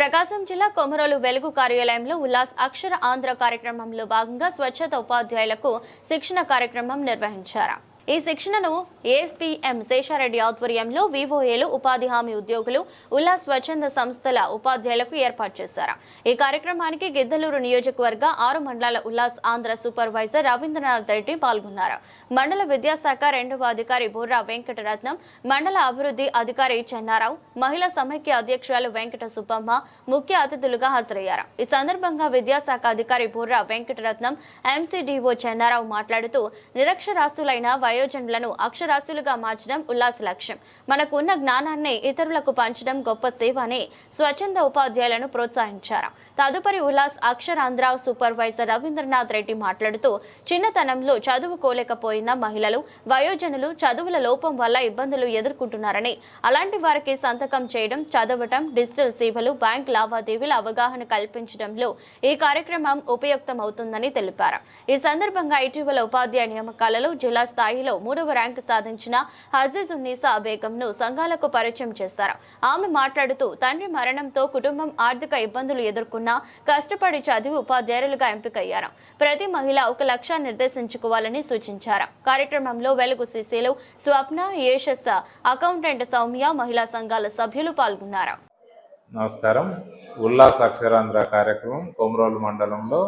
ప్రకాశం జిల్లా కొమరోలు వెలుగు కార్యాలయంలో ఉల్లాస్ అక్షర ఆంధ్ర కార్యక్రమంలో భాగంగా స్వచ్ఛత ఉపాధ్యాయులకు శిక్షణ కార్యక్రమం నిర్వహించారు. ఈ శిక్షణను ఏఎస్పీఎం శేషారెడ్డి ఆధ్వర్యంలో వివోఏలు ఉపాధి హామీ ఉద్యోగులు ఉల్లాస్ స్వచ్ఛంద సంస్థల ఉపాధ్యాయులకు ఏర్పాటు చేశారు. ఈ కార్యక్రమానికి గిద్దలూరు నియోజకవర్గ ఆరు మండలాల ఉల్లాస్ ఆంధ్ర సూపర్వైజర్ రవీంద్రనాథ్ రెడ్డి పాల్గొన్నారు. మండల విద్యాశాఖ రెండవ అధికారి బుర్రా వెంకటరత్నం మండల అభివృద్ధి అధికారి చెన్నారావు మహిళా సమైక్య అధ్యక్షురాలు వెంకట సుబ్బమ్మ ముఖ్య అతిథులుగా హాజరయ్యారు. ఈ సందర్భంగా విద్యాశాఖ అధికారి బుర్రా వెంకటరత్నం ఎంసీడీఓ చెన్నారావు మాట్లాడుతూ నిరక్షరాస్యులైన వయోజనులను అక్షరాస్యులుగా మార్చడం ఉల్లాస లక్ష్యం. మనకు ఉన్న జ్ఞానాన్ని ఇతరులకు పంచడం గొప్ప సేవ అని స్వచ్ఛంద ఉపాధ్యాయులను ప్రోత్సహించారు. తదుపరి ఉల్లాస్ అక్షరాంధ్ర సూపర్వైజర్ రవీంద్రనాథ్ రెడ్డి మాట్లాడుతూ చిన్నతనంలో చదువుకోలేకపోయిన మహిళలు వయోజనులు చదువుల లోపం వల్ల ఇబ్బందులు ఎదుర్కొంటున్నారని అలాంటి వారికి సంతకం చేయడం చదవటం డిజిటల్ సేవలు బ్యాంక్ లావాదేవీల అవగాహన కల్పించడంలో ఈ కార్యక్రమం ఉపయుక్తమవుతుందని తెలిపారు. ఈ సందర్భంగా ఇటీవల ఉపాధ్యాయ నియామకాలలో జిల్లా స్థాయి స్థాయిలో మూడవ ర్యాంకు సాధించిన హజీజ్ ఉన్నీసా బేగంను సంఘాలకు పరిచయం చేశారు. ఆమె మాట్లాడుతూ తండ్రి మరణంతో కుటుంబం ఆర్థిక ఇబ్బందులు ఎదుర్కొన్నా కష్టపడి చదివి ఉపాధ్యాయులుగా ఎంపికయ్యారు. ప్రతి మహిళ ఒక లక్ష్య నిర్దేశించుకోవాలని సూచించారు. కార్యక్రమంలో వెలుగు సీసీలు స్వప్న యేషస్ అకౌంటెంట్ సౌమ్య మహిళా సంఘాల సభ్యులు పాల్గొన్నారు. నమస్కారం. ఉల్లాస అక్షరాంధ్ర కార్యక్రమం కొమరోలు మండలంలో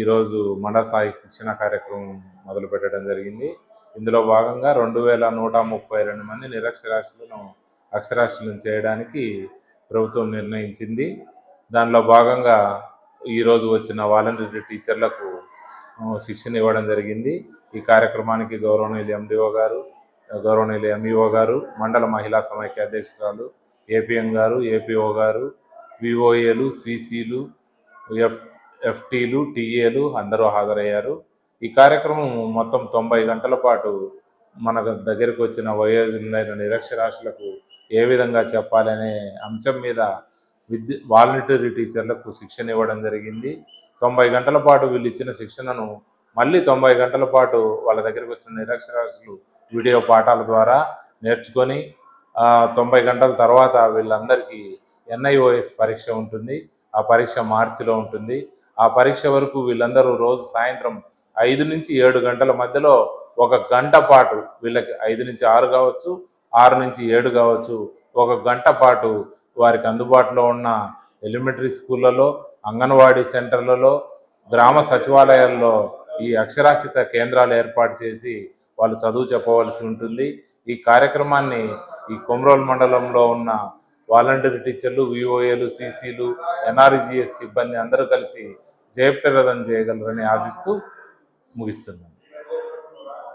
ఈరోజు మండల స్థాయి శిక్షణ కార్యక్రమం మొదలు పెట్టడం జరిగింది. ఇందులో భాగంగా రెండు వేల నూట ముప్పై రెండు మంది నిరక్షరాస్యులను అక్షరాస్యులను చేయడానికి ప్రభుత్వం నిర్ణయించింది. దానిలో భాగంగా ఈరోజు వచ్చిన వాలంటీర్ టీచర్లకు శిక్షణ ఇవ్వడం జరిగింది. ఈ కార్యక్రమానికి గౌరవనీయులు ఎండిఓ గారు గౌరవనీయులు ఎంఈఓ గారు మండల మహిళా సమైక్య అధ్యక్షురాలు ఏపీఎం గారు ఏపీఓ గారు విఓఏలు సిసిలు ఎఫ్ ఎఫ్టీలు టీఏలు అందరూ హాజరయ్యారు. ఈ కార్యక్రమం మొత్తం తొంభై గంటల పాటు మన దగ్గరకు వచ్చిన వయోజనులైన నిరక్షరాస్యులకు ఏ విధంగా చెప్పాలనే అంశం మీద విద్య వాలంటరీ టీచర్లకు శిక్షణ ఇవ్వడం జరిగింది. తొంభై గంటల పాటు వీళ్ళు ఇచ్చిన శిక్షణను మళ్ళీ తొంభై గంటల పాటు వాళ్ళ దగ్గరకు వచ్చిన నిరక్షరాస్యులు వీడియో పాఠాల ద్వారా నేర్చుకొని తొంభై గంటల తర్వాత వీళ్ళందరికీ ఎన్ఐఓఎస్ పరీక్ష ఉంటుంది. ఆ పరీక్ష మార్చిలో ఉంటుంది. ఆ పరీక్ష వరకు వీళ్ళందరూ రోజు సాయంత్రం ఐదు నుంచి ఏడు గంటల మధ్యలో ఒక గంట పాటు వీళ్ళకి ఐదు నుంచి ఆరు కావచ్చు ఆరు నుంచి ఏడు కావచ్చు ఒక గంట పాటు వారికి అందుబాటులో ఉన్న ఎలిమెంటరీ స్కూళ్ళలో అంగన్వాడీ సెంటర్లలో గ్రామ సచివాలయాల్లో ఈ అక్షరాస్యత కేంద్రాలు ఏర్పాటు చేసి వాళ్ళు చదువు చెప్పవలసి ఉంటుంది. ఈ కార్యక్రమాన్ని ఈ కొమరోల్ మండలంలో ఉన్న వాలంటీర్ టీచర్లు విఓఏలు సీసీలు ఎన్ఆర్జిఎస్ సిబ్బంది అందరూ కలిసి జయప్రదం చేయగలరని ఆశిస్తూ ముగిస్తున్నాను.